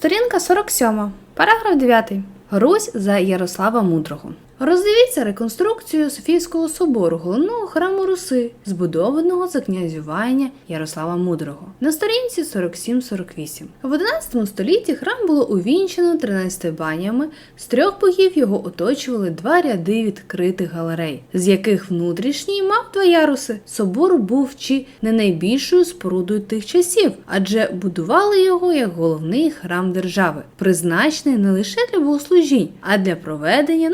Сторінка 47, параграф 9. Русь за Ярослава Мудрого. Роздивіться реконструкцію Софійського собору, головного храму Руси, збудованого за князювання Ярослава Мудрого на сторінці 47-48. В 11 столітті храм було увінчено 13 банями, з трьох богів його оточували два ряди відкритих галерей, з яких внутрішній мав два яруси. Собор був чи не найбільшою спорудою тих часів, адже будували його як головний храм держави, призначений не лише для богослужінь, а для проведення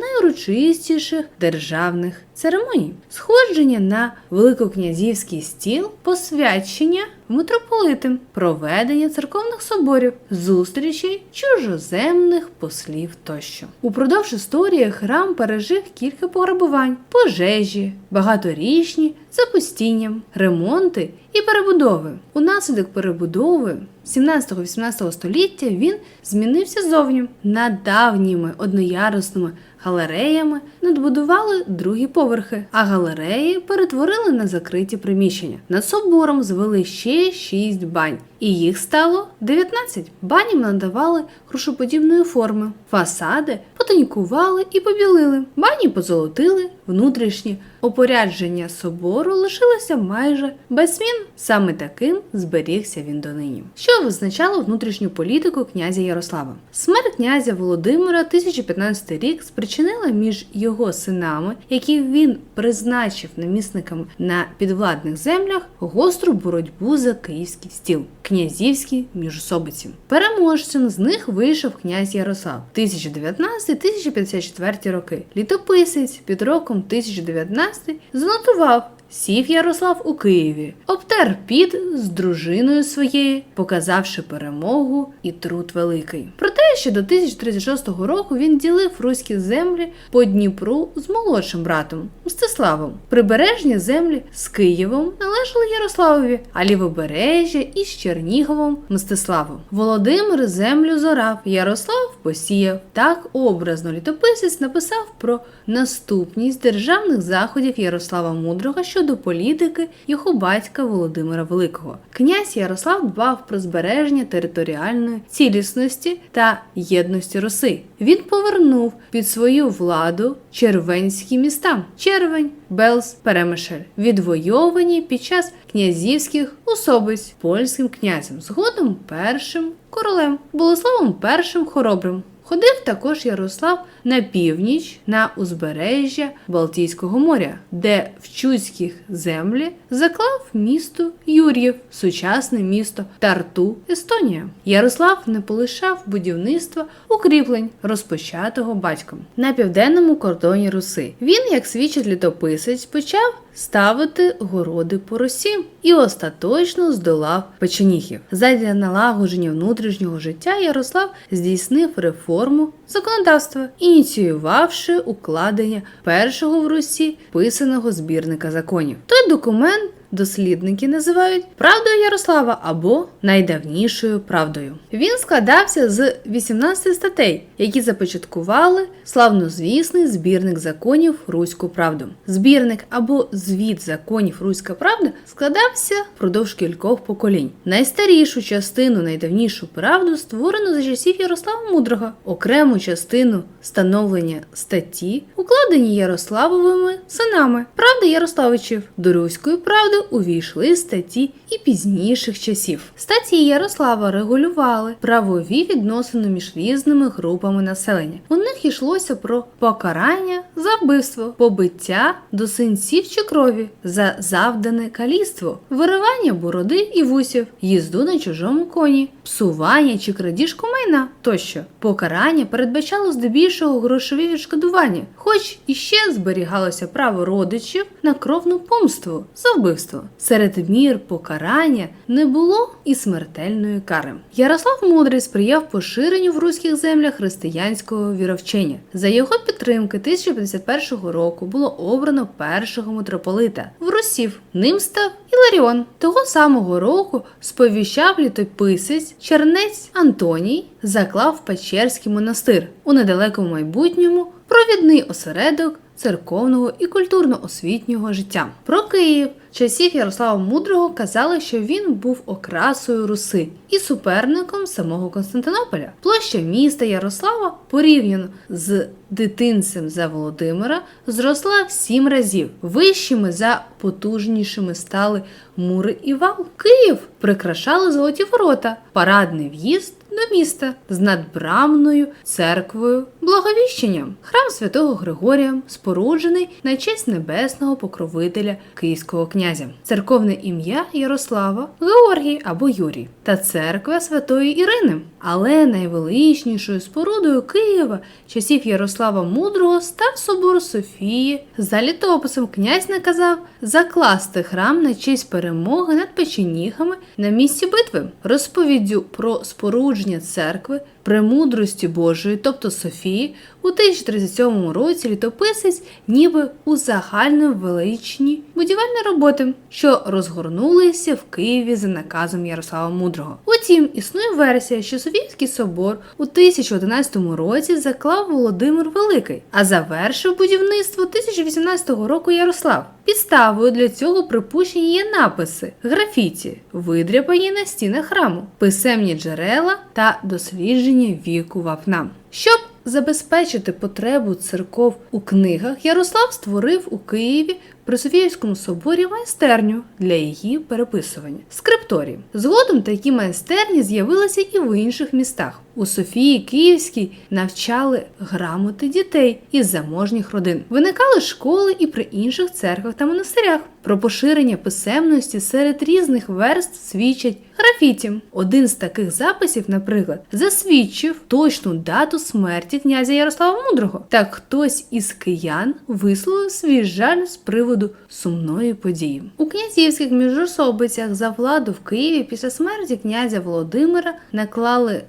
найурочистіших державних церемоній, сходження на великокнязівський стіл, посвячення митрополитам, проведення церковних соборів, зустрічей чужоземних послів тощо. Упродовж історії храм пережив кілька пограбувань, пожежі, багаторічні запустінням, ремонти і перебудови. Унаслідок перебудови 17-18 століття він змінився зовні. Над давніми одноярусними галереями надбудували другі поверхи, а галереї перетворили на закриті приміщення. Над собором звели ще 6 бань, і їх стало 19. Баням надавали крушоподібної форми, фасади потонікували і побілили. Бані позолотили, внутрішні опорядження собору лишилося майже без змін. Саме таким зберігся він донині. Що визначало внутрішню політику князя Ярослава? Смерть князя Володимира 1015 рік спричинила між його синами, які він призначив намісниками на підвладних землях, гостру боротьбу за київський стіл, князівські міжособиці. Переможцем з них вийшов князь Ярослав 1019-1054 роки. Літописець під роком 1019 занотував. Сів Ярослав у Києві, обтер під з дружиною своєю, показавши перемогу і труд великий. Проте ще до 1036 року він ділив руські землі по Дніпру з молодшим братом Мстиславом. Прибережні землі з Києвом належали Ярославові, а лівобережжя із Черніговом Мстиславом. Володимир землю зорав, Ярослав посіяв. Так образно літописець написав про наступність державних заходів Ярослава Мудрого щодо політики його батька Володимира Великого. Князь Ярослав дбав про збереження територіальної цілісності та єдності Руси. Він повернув під свою владу червенські міста Червень, Белс, Перемишель, відвойовані під час князівських особиць польським князем, згодом першим королем, Болеславом першим хоробрим. Ходив також Ярослав на північ на узбережжя Балтійського моря, де в чудських землі заклав місто Юр'їв, сучасне місто Тарту, Естонія. Ярослав не полишав будівництва укріплень, розпочатого батьком на південному кордоні Руси. Він, як свідчить літописець, почав ставити городи по Русі і остаточно здолав печеніхів. Задля налагодження внутрішнього життя Ярослав здійснив реформу законодавства, ініціювавши укладення першого в Русі писаного збірника законів. Той документ дослідники називають правдою Ярослава або найдавнішою правдою. Він складався з 18 статей, які започаткували славнозвісний збірник законів Руську правду. Збірник або звіт законів Руська правда складався впродовж кількох поколінь. Найстарішу частину, найдавнішу правду створено за часів Ярослава Мудрого, окрему частину становлення статті, укладені Ярославовими синами. Правда Ярославичів до Руської правди увійшли статті і пізніших часів. Статті Ярослава регулювали правові відносини між різними групами населення. У них йшлося про покарання за вбивство, побиття до синців чи крові за завдане каліцтво, виривання бороди і вусів, їзду на чужому коні, псування чи крадіжку майна тощо. Покарання передбачало здебільшого грошові відшкодування, хоч іще зберігалося право родичів на кровну помству за вбивство. Серед мір покарання не було і смертельної кари. Ярослав Мудрий сприяв поширенню в руських землях християнського віровчення. За його підтримки 1051 року було обрано першого митрополита в Русів. Ним став Іларіон. Того самого року сповіщав літописець чернець Антоній заклав Печерський монастир у недалекому майбутньому провідний осередок церковного і культурно-освітнього життя. Про Київ часів Ярослава Мудрого казали, що він був окрасою Руси і суперником самого Константинополя. Площа міста Ярослава порівняно з дитинцем за Володимира зросла в сім разів. Вищими за потужнішими стали мури і вал. Київ прикрашали золоті ворота, парадний в'їзд до міста з надбрамною церквою благовіщенням. Храм святого Григорія споруджений на честь небесного покровителя київського князя, церковне ім'я Ярослава, Георгій або Юрій та церква святої Ірини. Але найвеличнішою спорудою Києва часів Ярослава Мудрого став собор Софії. За літописом князь наказав закласти храм на честь перемоги над печеніхами на місці битви. Розповіддю про спорудження церкви премудрості Божої, тобто Софії, у 1037 році літописець ніби узагальнив величні будівельні роботи, що розгорнулися в Києві за наказом Ярослава Мудрого. Утім, існує версія, що Софійський собор у 1011 році заклав Володимир Великий, а завершив будівництво 1018 року Ярослав. Підставою для цього припущення є написи, графіті, видряпані на стінах храму, писемні джерела та дослідження віку вапна. Щоб забезпечити потребу церков у книгах, Ярослав створив у Києві при Софіївському соборі майстерню для її переписування. скрипторії. Згодом такі майстерні з'явилися і в інших містах. У Софії Київській навчали грамоти дітей із заможніх родин. Виникали школи і при інших церквах та монастирях. Про поширення писемності серед різних верств свідчать графіті. Один з таких записів, наприклад, засвідчив точну дату смерті князя Ярослава Мудрого. Так хтось із киян висловив свій жаль з приводу сумної події. У князівських міжособицях за владу в Києві після смерті князя Володимира наклали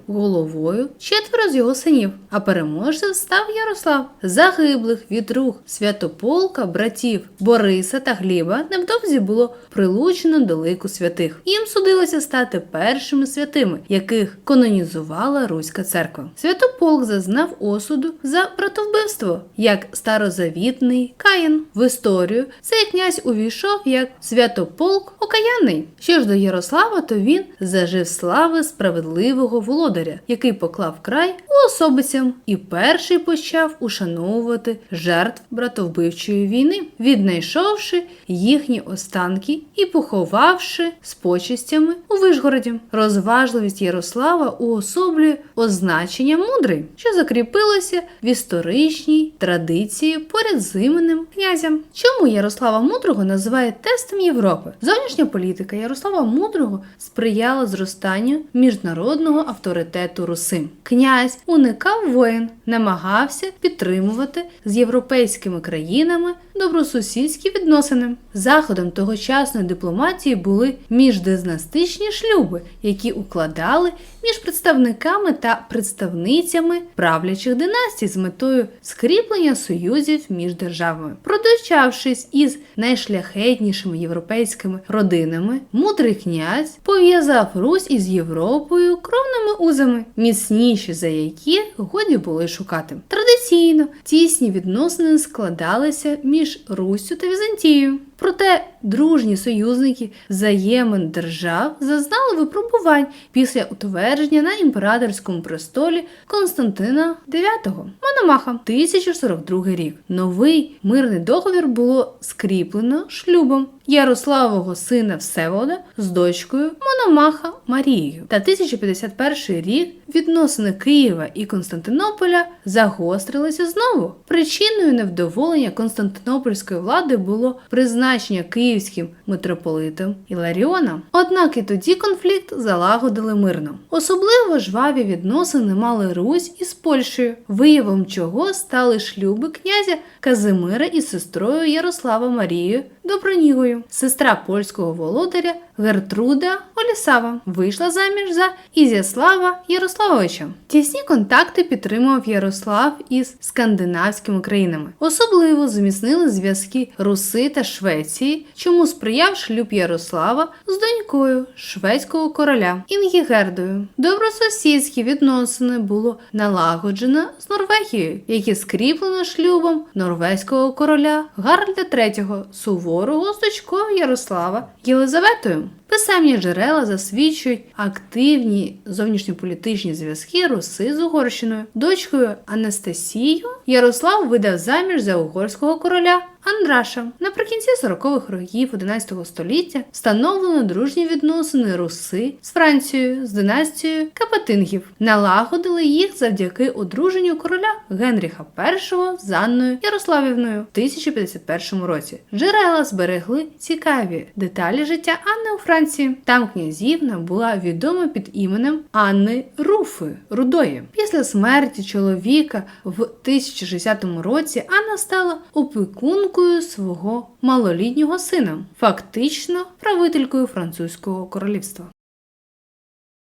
головою четверо з його синів, а переможцем став Ярослав. Загиблих від рук святополка, братів Бориса та Гліба невдовзі було прилучено до лику святих. Їм судилося стати першими святими, яких канонізувала Руська церква. Святополк зазнав осуду за братовбивство, як старозавітний Каїн. В історію цей князь увійшов як святополк окаянний. Що ж до Ярослава, то він зажив слави справедливого володаря, який поклав край уособицям і перший почав ушановувати жертв братовбивчої війни, віднайшовши їхні останки і поховавши з почестями у Вишгороді. Розважливість Ярослава уособлює означення мудрий, що закріпилося в історичній традиції поряд з іменем князем. Чому Ярослава Мудрого називають тестом Європи? Зовнішня політика Ярослава Мудрого сприяла зростанню міжнародного авторитету Руси. Князь уникав воєн, намагався підтримувати з європейськими країнами добросусідські відносини. Заходом тогочасної дипломатії були міждинастичні шлюби, які укладали між представниками та представницями правлячих династій з метою скріплення союзів між державами. Продовчавшись із найшляхетнішими європейськими родинами, мудрий князь пов'язав Русь із Європою кровними узами, міцніші за які годі були шукати. Традиційно тісні відносини складалися між Руссю та Візантією. Проте дружні союзники взаємин держав зазнали випробувань після утвердження на імператорському престолі Константина IX Мономаха 1042 рік. Новий мирний договір було скріплено шлюбом Ярославого сина Всеволода з дочкою Мономаха Марією. Та 1051 рік відносини Києва і Константинополя загострилися знову. Причиною невдоволення Константинопольської влади було призначення київським митрополитом Іларіоном, Однак і тоді конфлікт залагодили мирно. Особливо жваві відносини мали Русь із Польщею, виявом чого стали шлюби князя Казимира із сестрою Ярослава Марією Добронігою. Сестра польського володаря Гертруда Олісава вийшла заміж за Ізяслава Ярославовича. Тісні контакти підтримував Ярослав із скандинавськими країнами. Особливо зміцнили зв'язки Руси та Швеції, чому сприяв шлюб Ярослава з донькою шведського короля Інгігердою. Добросусідські відносини було налагоджено з Норвегією, які скріплено шлюбом норвезького короля Гаральда III суворого з дочкою Ярослава Єлизаветою. Писемні джерела засвідчують активні зовнішньополітичні зв'язки Руси з Угорщиною. Дочкою Анастасію Ярослав видав заміж за угорського короля Андраша. Наприкінці 40-х років 11 століття встановлено дружні відносини Руси з Францією з династією Капетингів. Налагодили їх завдяки одруженню короля Генріха І з Анною Ярославівною в 1051 році. Джерела зберегли цікаві деталі життя Анни у Франції. Там князівна була відома під іменем Анни Руфи Рудої. Після смерті чоловіка в 1060 році Анна стала опікункою свого малолітнього сина, фактично правителькою французького королівства.